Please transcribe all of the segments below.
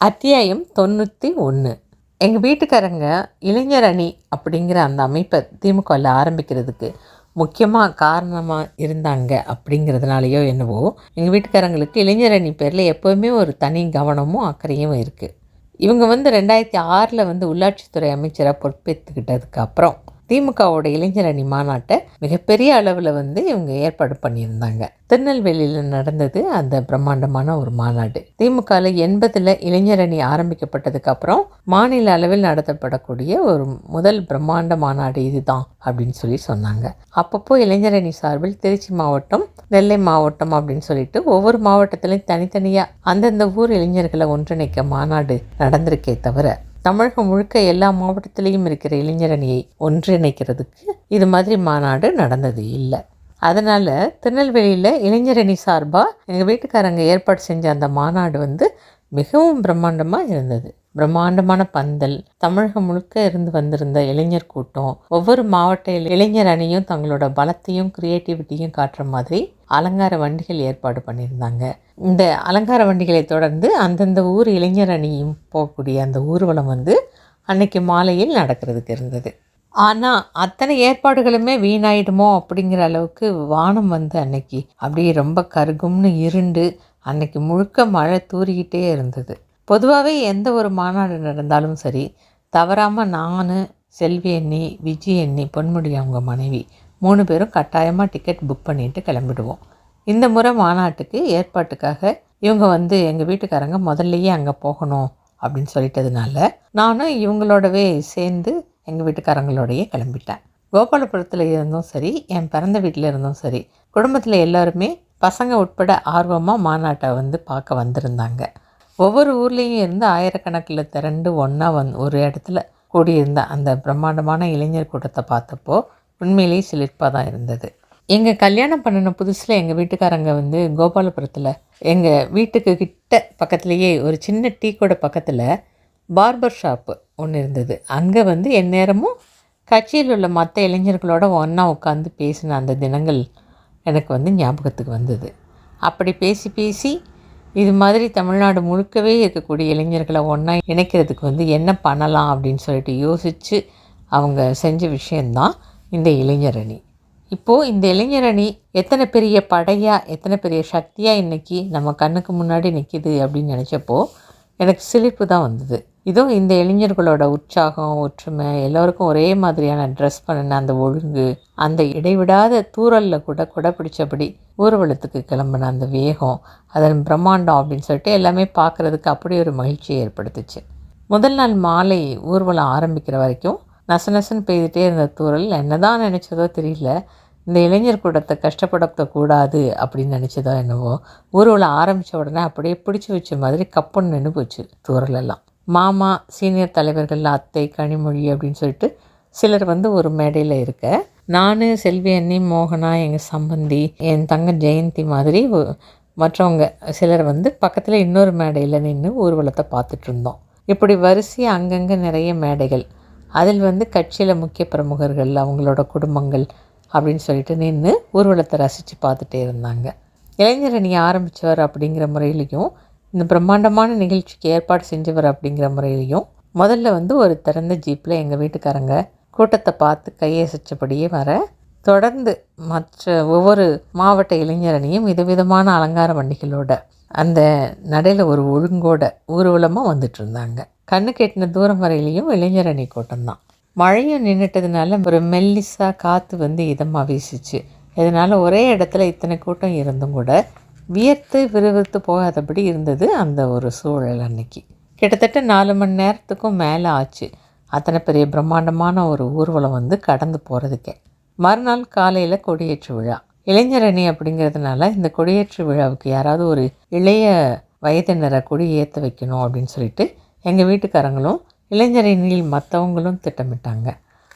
அத்தியாயம் தொண்ணூற்றி ஒன்று எங்கள் வீட்டுக்காரங்க இளைஞர் அணி அப்படிங்கிற அந்த அமைப்பை திமுகவில் ஆரம்பிக்கிறதுக்கு முக்கியமாக காரணமாக இருந்தாங்க அப்படிங்கிறதுனாலையோ என்னவோ எங்கள் வீட்டுக்காரங்களுக்கு இளைஞர் அணி பேரில் எப்போவுமே ஒரு தனி கவனமும் அக்கறையும் இருக்குது இவங்க வந்து ரெண்டாயிரத்தி ஆறில் வந்து உள்ளாட்சித்துறை அமைச்சராக பொறுப்பேற்றுக்கிட்டதுக்கு அப்புறம் திமுகவோட இளைஞர் அணி மாநாட்டை மிகப்பெரிய அளவில் வந்து இவங்க ஏற்பாடு பண்ணியிருந்தாங்க. திருநெல்வேலியில் நடந்தது அந்த பிரம்மாண்டமான ஒரு மாநாடு. திமுகவில் எண்பதில் இளைஞர் அணி ஆரம்பிக்கப்பட்டதுக்கு அப்புறம் மாநில அளவில் நடத்தப்படக்கூடிய ஒரு முதல் பிரம்மாண்ட மாநாடு இதுதான் அப்படின்னு சொல்லி சொன்னாங்க. அப்பப்போ இளைஞர் அணி சார்பில் திருச்சி மாவட்டம் நெல்லை மாவட்டம் அப்படின்னு சொல்லிட்டு ஒவ்வொரு மாவட்டத்திலையும் தனித்தனியாக அந்தந்த ஊர் இளைஞர்களை ஒன்றிணைக்க மாநாடு நடந்திருக்கே தவிர தமிழகம் முழுக்க எல்லா மாவட்டத்திலையும் இருக்கிற இளைஞரணியை ஒன்றிணைக்கிறதுக்கு இது மாதிரி மாநாடு நடந்தது இல்லை. அதனால் திருநெல்வேலியில் இளைஞரணி சார்பாக எங்கள் வீட்டுக்காரங்க ஏற்பாடு செஞ்ச அந்த மாநாடு வந்து மிகவும் பிரம்மாண்டமாக இருந்தது. பிரம்மாண்டமான பந்தல் தமிழகம் முழுக்க இருந்து வந்திருந்த இளைஞர் கூட்டம் ஒவ்வொரு மாவட்ட இளைஞர் அணியும் தங்களோட பலத்தையும் கிரியேட்டிவிட்டியும் காட்டுற மாதிரி அலங்கார வண்டிகள் ஏற்பாடு பண்ணியிருந்தாங்க. இந்த அலங்கார வண்டிகளை தொடர்ந்து அந்தந்த ஊர் இளைஞர் அணியும் போகக்கூடிய அந்த ஊர்வலம் வந்து அன்னைக்கு மாலையில் நடக்கிறதுக்கு இருந்தது. ஆனால் அத்தனை ஏற்பாடுகளுமே வீணாயிடுமோ அப்படிங்கிற அளவுக்கு வானம் வந்து அன்னைக்கு அப்படியே ரொம்ப கருகும்னு இருண்டு அன்னைக்கு முழுக்க மழை தூறிக்கிட்டே இருந்தது. பொதுவாகவே எந்த ஒரு மாநாடு நடந்தாலும் சரி தவறாமல் நான் செல்வி அண்ணி விஜய் அண்ணி பொன்முடி அவங்க மனைவி மூணு பேரும் கட்டாயமாக டிக்கெட் புக் பண்ணிட்டு கிளம்பிடுவோம். இந்த முறை மாநாட்டுக்கு ஏற்பாட்டுக்காக இவங்க வந்து எங்கள் வீட்டுக்காரங்க முதல்லையே அங்கே போகணும் அப்படின்னு சொல்லிட்டதுனால நானும் இவங்களோடவே சேர்ந்து எங்கள் வீட்டுக்காரங்களோடையே கிளம்பிட்டேன். கோபாலபுரத்தில் இருந்தும் சரி என் பிறந்த வீட்டில் இருந்தும் சரி குடும்பத்தில் எல்லோருமே பசங்க உட்பட ஆர்வமாக மாநாட்டை வந்து பார்க்க வந்திருந்தாங்க. ஒவ்வொரு ஊர்லேயும் இருந்து ஆயிரக்கணக்கில் திரண்டு ஒன்றா வந் ஒரு இடத்துல கூடியிருந்த அந்த பிரம்மாண்டமான இளைஞர் கூட்டத்தை பார்த்தப்போ உண்மையிலேயே சிலிர்ப்பாக தான் இருந்தது. எங்கள் கல்யாணம் பண்ணின புதுசில் எங்கள் வீட்டுக்காரங்க வந்து கோபாலபுரத்தில் எங்கள் வீட்டுக்கு கிட்ட பக்கத்துலேயே ஒரு சின்ன டீ கூட பக்கத்தில் பார்பர் ஷாப்பு ஒன்று இருந்தது. அங்கே வந்து எந்நேரமும் கட்சியில் உள்ள மற்ற இளைஞர்களோட ஒன்றா உட்காந்து பேசின அந்த தினங்கள் எனக்கு வந்து ஞாபகத்துக்கு வந்தது. அப்படி பேசி பேசி இது மாதிரி தமிழ்நாடு முழுக்கவே இருக்கக்கூடிய இளைஞர்களை ஒன்றா இணைக்கிறதுக்கு வந்து என்ன பண்ணலாம் அப்படின்னு சொல்லிட்டு யோசித்து அவங்க செஞ்ச விஷயந்தான் இந்த இளைஞரணி. இப்போது இந்த இளைஞரணி எத்தனை பெரிய படையாக எத்தனை பெரிய சக்தியாக இன்றைக்கி நம்ம கண்ணுக்கு முன்னாடி நிற்கிது அப்படின்னு நினச்சப்போ எனக்கு சிலிப்பு தான் வந்தது. இதுவும் இந்த இளைஞர்களோட உற்சாகம் ஒற்றுமை எல்லோருக்கும் ஒரே மாதிரியான ட்ரெஸ் பண்ணின அந்த ஒழுங்கு அந்த இடைவிடாத தூரலில் கூட கொடை பிடிச்சபடி ஊர்வலத்துக்கு கிளம்பின அந்த வேகம் அதன் பிரம்மாண்டம் அப்படின்னு சொல்லிட்டு எல்லாமே பார்க்குறதுக்கு அப்படி ஒரு மகிழ்ச்சியை ஏற்படுத்துச்சு. முதல் நாள் மாலை ஊர்வலம் ஆரம்பிக்கிற வரைக்கும் நசநசன்னு பெய்துகிட்டே இருந்த தூரல் என்ன தான் நினச்சதோ தெரியல. இந்த இளைஞர் கூட்டத்தை கஷ்டப்படுத்தக்கூடாது அப்படின்னு நினச்சதோ என்னவோ ஊர்வலம் ஆரம்பித்த உடனே அப்படியே பிடிச்சி வச்ச மாதிரி கப்புன்னு நின்று போச்சு தூரலெல்லாம் மாமா சீனியர் தலைவர்கள் அத்தை கனிமொழி அப்படின்னு சொல்லிட்டு சிலர் வந்து ஒரு மேடையில் இருக்க. நான் செல்வி அண்ணி மோகனா எங்கள் சம்பந்தி என் தங்க ஜெயந்தி மாதிரி மற்றவங்க சிலர் வந்து பக்கத்தில் இன்னொரு மேடையில் நின்று ஊர்வலத்தை பார்த்துட்டு இருந்தோம். இப்படி வரிசையாக அங்கங்கே நிறைய மேடைகள். அதில் வந்து கட்சியில் முக்கிய பிரமுகர்கள் அவங்களோட குடும்பங்கள் அப்படின்னு சொல்லிட்டு நின்று ஊர்வலத்தை ரசித்து பார்த்துட்டே இருந்தாங்க. இளைஞரணி ஆரம்பித்தவர் அப்படிங்கிற முறையிலையும் இந்த பிரம்மாண்டமான நிகழ்ச்சிக்கு ஏற்பாடு செஞ்சவர் அப்படிங்கிற முறையிலையும் முதல்ல வந்து ஒரு திறந்த ஜீப்பில் எங்கள் வீட்டுக்காரங்க கூட்டத்தை பார்த்து கையசைச்சபடியே வர தொடர்ந்து மற்ற ஒவ்வொரு மாவட்ட இளைஞரணியும் விதவிதமான அலங்கார வண்டிகளோட அந்த நடையில் ஒரு ஒழுங்கோட ஊர்வலமாக வந்துட்டு இருந்தாங்க கண்ணு கெட்டின தூரம் வரையிலையும் இளைஞரணி கூட்டம்தான் மழையும் நின்றுட்டதுனால ஒரு மெல்லிஸாக காற்று வந்து இதமாக வீசிச்சு. இதனால் ஒரே இடத்துல இத்தனை கூட்டம் இருந்தும் கூட வியர்த்து விறுவிறுத்து போகாதபடி இருந்தது அந்த ஒரு சூழல் அன்னைக்கு. கிட்டத்தட்ட நாலு மணி நேரத்துக்கும் மேலே ஆச்சு. அத்தனை பெரிய பிரம்மாண்டமான ஒரு ஊர்வலம் வந்து கடந்து போகிறதுக்கே மறுநாள் காலையில் கொடியேற்று விழா. இளைஞரணி அப்படிங்கிறதுனால இந்த கொடியேற்று விழாவுக்கு யாராவது ஒரு இளைய வயதினரை கொடி ஏற்ற வைக்கணும் அப்படின்னு சொல்லிட்டு எங்கள் வீட்டுக்காரங்களும் இளைஞரணியில் மற்றவங்களும் திட்டமிட்டாங்க.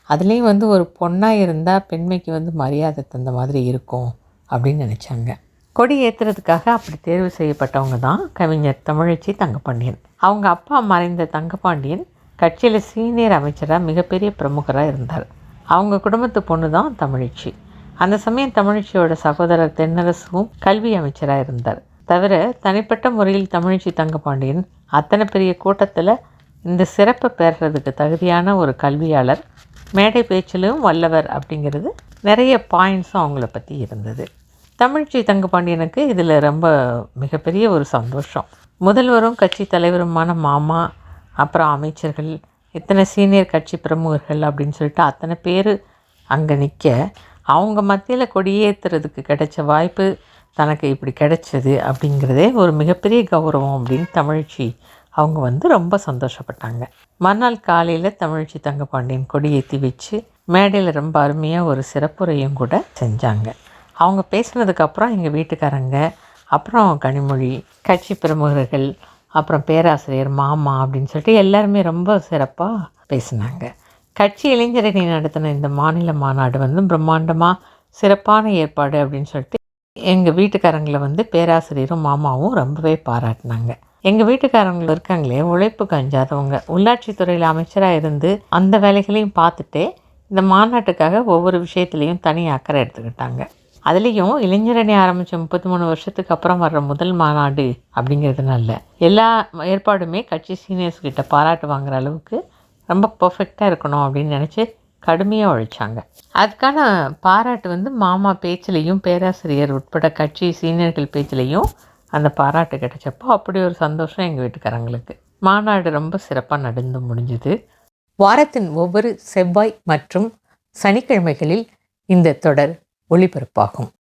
அதுலேயும் வந்து ஒரு பொண்ணாக இருந்தால் பெண்மைக்கு வந்து மரியாதை தந்த மாதிரி இருக்கும் அப்படின்னு நினச்சாங்க. கொடி ஏற்றுறதுக்காக அப்படி தேர்வு செய்யப்பட்டவங்க தான் கவிஞர் தமிழச்சி தங்கப்பாண்டியன். அவங்க அப்பா மறைந்த தங்கப்பாண்டியன் கட்சியில் சீனியர் அமைச்சராக மிகப்பெரிய பிரமுகராக இருந்தார். அவங்க குடும்பத்து பொண்ணு தான் தமிழச்சி அந்த சமயம் தமிழச்சியோட சகோதரர் தென்னரசும் கல்வி அமைச்சராக இருந்தார். தவிர தனிப்பட்ட முறையில் தமிழச்சி தங்கப்பாண்டியன் அத்தனை பெரிய கூட்டத்தில் இந்த சிறப்பை பெறுறதுக்கு தகுதியான ஒரு கல்வியாளர் மேடை பேச்சிலும் வல்லவர் அப்படிங்கிறது நிறைய பாயிண்ட்ஸும் அவங்கள பற்றி இருந்தது. தமிழ்ச்சி தங்கப்பாண்டியனுக்கு இதில் ரொம்ப மிகப்பெரிய ஒரு சந்தோஷம். முதல்வரும் கட்சி தலைவருமான மாமா அப்புறம் அமைச்சர்கள் இத்தனை சீனியர் கட்சி பிரமுகர்கள் அப்படின்னு சொல்லிட்டு அத்தனை பேர் அங்கே நிற்க அவங்க மத்தியில் கொடியேற்றுறதுக்கு கிடைச்ச வாய்ப்பு தனக்கு இப்படி கிடைச்சது அப்படிங்கிறதே ஒரு மிகப்பெரிய கௌரவம் அப்படின்னு தமிழ்ச்சி அவங்க வந்து ரொம்ப சந்தோஷப்பட்டாங்க. மறுநாள் காலையில் தமிழ்ச்சி தங்கப்பாண்டியன் கொடியேற்றி வச்சு மேடையில் ரொம்ப அருமையாக ஒரு சிறப்புரையும் கூட செஞ்சாங்க. அவங்க பேசுனதுக்கப்புறம் எங்கள் வீட்டுக்காரங்க அப்புறம் கனிமொழி கட்சி பிரமுகர்கள் அப்புறம் பேராசிரியர் மாமா அப்படின்னு சொல்லிட்டு எல்லாருமே ரொம்ப சிறப்பாக பேசினாங்க. கட்சி இளைஞரணி நடத்தின இந்த மாநில மாநாடு வந்து பிரம்மாண்டமாக சிறப்பான ஏற்பாடு அப்படின்னு சொல்லிட்டு எங்கள் வீட்டுக்காரங்களை வந்து பேராசிரியரும் மாமாவும் ரொம்பவே பாராட்டினாங்க. எங்கள் வீட்டுக்காரங்க இருக்காங்களே உழைப்பு கஞ்சாதவங்க. உள்ளாட்சித்துறையில் அமைச்சராக இருந்து அந்த வேலைகளையும் பார்த்துட்டே இந்த மாநாட்டுக்காக ஒவ்வொரு விஷயத்துலேயும் தனி அக்கறை எடுத்துக்கிட்டாங்க. அதுலேயும் இளைஞரணி ஆரம்பித்த முப்பத்தி மூணு வருஷத்துக்கு அப்புறம் வர்ற முதல் மாநாடு அப்படிங்கிறதுனால எல்லா ஏற்பாடுமே கட்சி சீனியர்ஸ் கிட்ட பாராட்டு வாங்குற அளவுக்கு ரொம்ப பர்ஃபெக்டாக இருக்கணும் அப்படின்னு நினச்சி கடுமையாக உழைச்சாங்க. அதுக்கான பாராட்டு வந்து மாமா பேச்சிலையும் பேராசிரியர் உட்பட கட்சி சீனியர்கள் பேச்சிலையும் அந்த பாராட்டு கிடைச்சப்போ அப்படி ஒரு சந்தோஷம் எங்கள் வீட்டுக்காரங்களுக்கு. மாநாடு ரொம்ப சிறப்பாக நடந்து முடிஞ்சது. வாரத்தின் ஒவ்வொரு செவ்வாய் மற்றும் சனிக்கிழமைகளில் இந்த தொடர் ஒளிபரப்பாகும்.